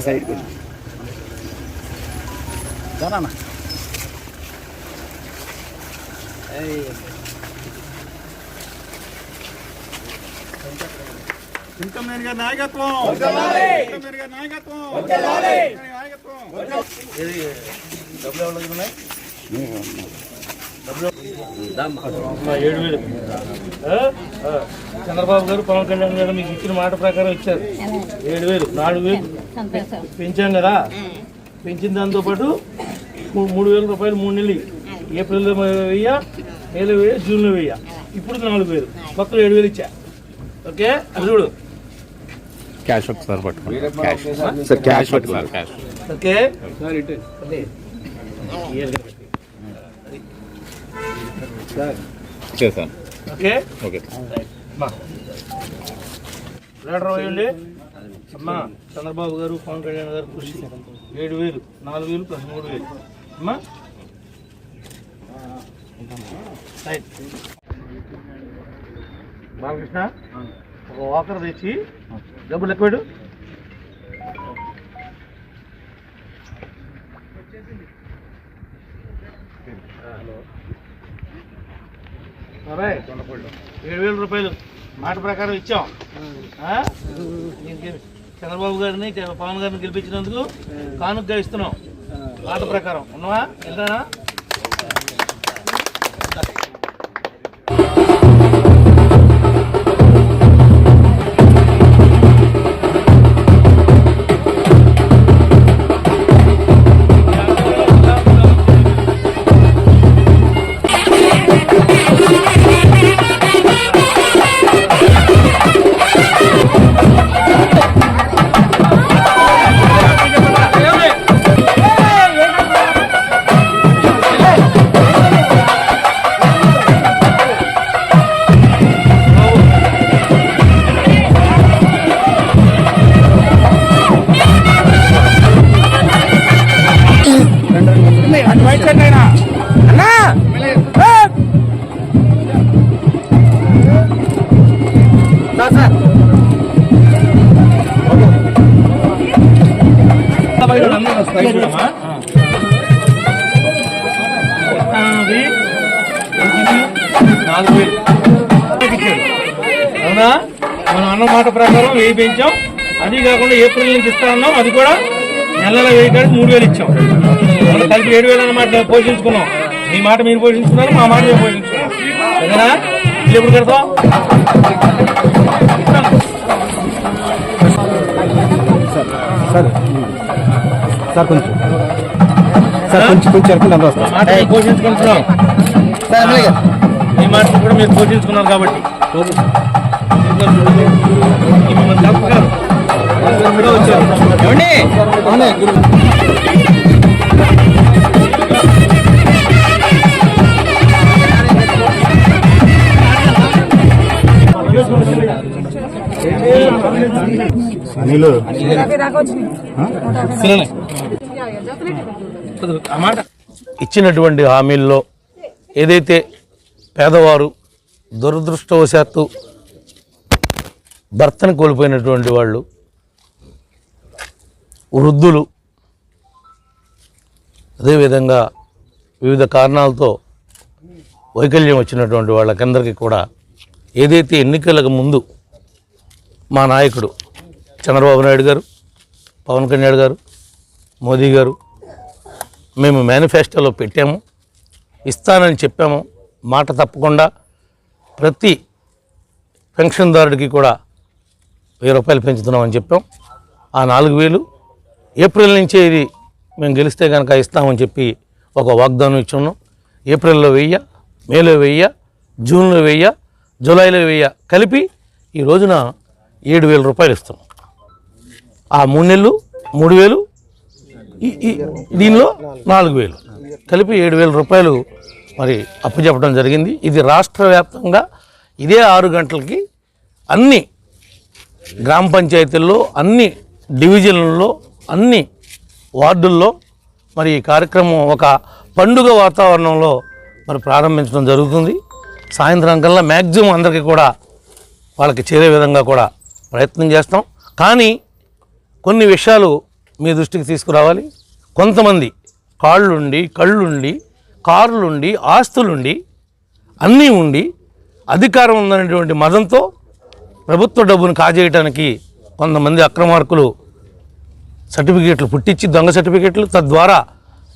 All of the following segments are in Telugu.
సైడ్ నాయకత్వం నాయకత్వం నాయకత్వం వేలు ఆ? ఆ. చంద్రబాబు గారు పవన్ కళ్యాణ్ గారు మీకు ఇచ్చిన మాట ప్రకారం ఇచ్చారు ఏడు వేలు. నాలుగు వేలు. పెంచాం కదా? పెంచిన దాంతో పాటు మూడు వేల రూపాయలు మూడు నెలలు ఏప్రిల్లో వెయ్య మేలో వెయ్య జూన్లో వెయ్య. ఇప్పుడు నాలుగు వేలు. మొత్తం ఏడు వేలు ఇచ్చా. ఓకే? అది చూడు. క్యాష్ ఒకసారి పట్టుకోండి cash. Sir cash sir cash okay? Okay? Okay. అమ్మా చంద్రబాబు గారు పవన్ కళ్యాణ్ గారు కృషి. ఏడు వేలు నాలుగు వేలు ప్లస్ మూడు వేలు. అమ్మా. బాలకృష్ణ ఒక వాకర్ తెచ్చి పెట్టు. సరే ఏడు వేల రూపాయలు. మాట ప్రకారం ఇచ్చాం. చంద్రబాబు గారిని పవన్ గారిని గెలిపించినందుకు కానుకగా ఇస్తున్నాం. మాట ప్రకారం. ఉన్నావా? వెళ్తానా ఆ, అది ఇది నాలుగు వేలు ఇచ్చాడు. అవునా? మనం అన్న మాట ప్రకారం వెయ్యి పెంచాం. అది కాకుండా ఏప్రిల్ నుంచి ఇస్తా అన్నాం అది కూడా నెలల వెయ్యి కాడికి మూడు వేలు ఇచ్చాం. మనం కలిపి ఏడు వేలు అన్నమాట పోషించుకున్నాం. మీ మాట మీరు పోషించుకున్నారు? మా మాట మేము పోషించుకున్నాం ఇల్లు ఎప్పుడు కడతాం సార్ కొంచెం. సార్ కొంచెం కొంచెం అనుకుంటే అందరూ మా మాట మేము పోషించుకుంటున్నాం. మీ మాట కూడా మీరు పోషించుకున్నారు కాబట్టి. మిమ్మల్ని ఏమండి ఇచ్చినటువంటి హామీల్లో ఏదైతే పేదవారు దురదృష్టవశాత్తు భర్తను కోల్పోయినటువంటి వాళ్ళు వృద్ధులు అదేవిధంగా వివిధ కారణాలతో వైకల్యం వచ్చినటువంటి వాళ్ళకందరికీ కూడా ఏదైతే ఎన్నికలకు ముందు మా నాయకుడు చంద్రబాబు నాయుడు గారు పవన్ కళ్యాణ్ గారు మోదీ గారు మేము మేనిఫెస్టోలో పెట్టాము ఇస్తానని చెప్పాము మాట తప్పకుండా ప్రతి పెన్షన్దారుడికి కూడా వెయ్యి రూపాయలు పెంచుతున్నామని చెప్పాం. ఆ నాలుగు వేలు ఏప్రిల్ నుంచే ఇది మేము గెలిస్తే కనుక ఇస్తామని చెప్పి ఒక వాగ్దానం ఇచ్చున్నాం. ఏప్రిల్లో వెయ్య మేలో వెయ్య జూన్లో వెయ్య జూలైలో వెయ్య కలిపి ఈ రోజున ఏడు వేల రూపాయలు ఇస్తాం ఆ మూడు నెలలు మూడు వేలు ఈ- దీనిలో నాలుగు వేలు కలిపి ఏడు వేల రూపాయలు మరి అప్పచెప్పడం జరిగింది. ఇది రాష్ట్ర వ్యాప్తంగా ఇదే ఆరు గంటలకి అన్ని గ్రామ పంచాయతీల్లో అన్ని డివిజన్లలో అన్ని వార్డుల్లో మరి ఈ కార్యక్రమం ఒక పండుగ వాతావరణంలో మరి ప్రారంభించడం జరుగుతుంది. సాయంత్రం కల్లా మ్యాక్సిమం అందరికీ కూడా వాళ్ళకి చేరే విధంగా కూడా ప్రయత్నం చేస్తాం. కానీ కొన్ని విషయాలు మీ దృష్టికి తీసుకురావాలి. కొంతమంది కాళ్ళుండి కళ్ళుండి కార్లుండి ఆస్తులుండి అన్నీ ఉండి అధికారం ఉందనేటువంటి మదంతో ప్రభుత్వ డబ్బును కాజేయటానికి కొంతమంది అక్రమార్కులు సర్టిఫికేట్లు పుట్టించి దొంగ సర్టిఫికేట్లు తద్వారా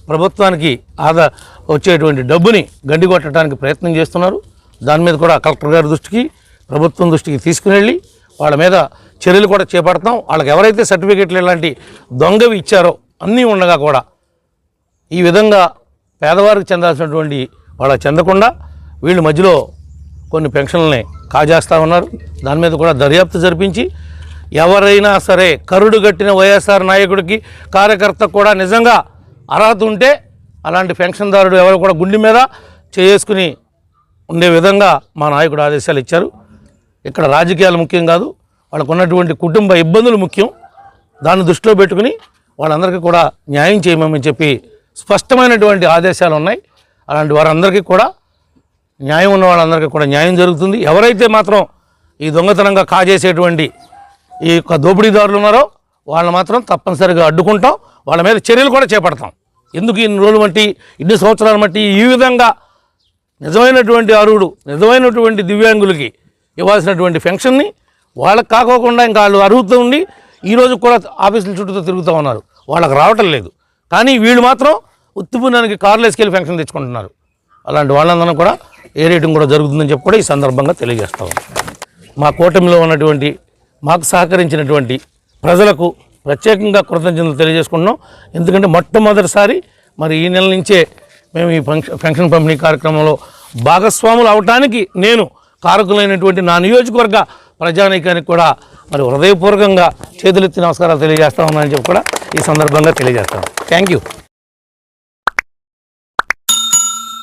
ప్రభుత్వానికి ఆదా వచ్చేటువంటి డబ్బుని గండి కొట్టడానికి ప్రయత్నం చేస్తున్నారు. దాని మీద కూడా కలెక్టర్ గారి దృష్టికి ప్రభుత్వం దృష్టికి తీసుకుని వెళ్ళి వాళ్ళ మీద చర్యలు కూడా చేపడతాం. వాళ్ళకి ఎవరైతే సర్టిఫికేట్లు ఇలాంటి దొంగవి ఇచ్చారో అన్నీ ఉండగా కూడా ఈ విధంగా పేదవారికి చెందాల్సినటువంటి వాళ్ళ చెందకుండా వీళ్ళు మధ్యలో కొన్ని పెన్షన్లని కాజేస్తూ ఉన్నారు. దాని మీద కూడా దర్యాప్తు జరిపించి ఎవరైనా సరే కరుడు కట్టిన వైఎస్ఆర్ నాయకుడికి కార్యకర్త కూడా నిజంగా అర్హత ఉంటే అలాంటి పెన్షన్దారుడు ఎవరు కూడా గుండె మీద చేసుకుని ఉండే విధంగా మా నాయకుడు ఆదేశాలు ఇచ్చారు. ఇక్కడ రాజకీయాలు ముఖ్యం కాదు వాళ్ళకు ఉన్నటువంటి కుటుంబ ఇబ్బందులు ముఖ్యం. దాన్ని దృష్టిలో పెట్టుకుని వాళ్ళందరికీ కూడా న్యాయం చేయమని చెప్పి స్పష్టమైనటువంటి ఆదేశాలు ఉన్నాయి. అలాంటి వారందరికీ కూడా న్యాయం ఉన్న వాళ్ళందరికీ కూడా న్యాయం జరుగుతుంది. ఎవరైతే మాత్రం ఈ దొంగతనంగా కాజేసేటువంటి ఈ యొక్క దోపిడీదారులు ఉన్నారో వాళ్ళని మాత్రం తప్పనిసరిగా అడ్డుకుంటాం. వాళ్ళ మీద చర్యలు కూడా చేపడతాం. ఎందుకు ఇన్ని రోజులు బట్టి ఇన్ని సంవత్సరాలు బట్టి ఈ విధంగా నిజమైనటువంటి అరువుడు నిజమైనటువంటి దివ్యాంగులకి ఇవ్వాల్సినటువంటి పెన్షన్ని వాళ్ళకి కాకోకుండా ఇంకా వాళ్ళు అరుగుతూ ఉండి ఈరోజు కూడా ఆఫీసుల చుట్టూతో తిరుగుతూ ఉన్నారు. వాళ్ళకి రావటం లేదు. కానీ వీళ్ళు మాత్రం ఉత్తిపునానికి కార్లు వేసుకెళ్ళి పెన్షన్ తెచ్చుకుంటున్నారు. అలాంటి వాళ్ళందరం కూడా ఏ రేటింగ్ కూడా జరుగుతుందని చెప్పి కూడా ఈ సందర్భంగా తెలియజేస్తాం మా కూటమిలో ఉన్నటువంటి మాకు సహకరించినటువంటి ప్రజలకు ప్రత్యేకంగా కృతజ్ఞతలు తెలియజేసుకుంటున్నాం. ఎందుకంటే మొట్టమొదటిసారి మరి ఈ నెల నుంచే మేము ఈ ఫంక్షన్ పెన్షన్ పంపిణీ కార్యక్రమంలో భాగస్వాములు అవటానికి నేను కారకులైనటువంటి నా నియోజకవర్గ ప్రజానీకానికి కూడా మరి హృదయపూర్వకంగా చేతులెత్తి నమస్కారాలు తెలియజేస్తా ఉన్నానని చెప్పి కూడా ఈ సందర్భంగా తెలియజేస్తాను. Thank you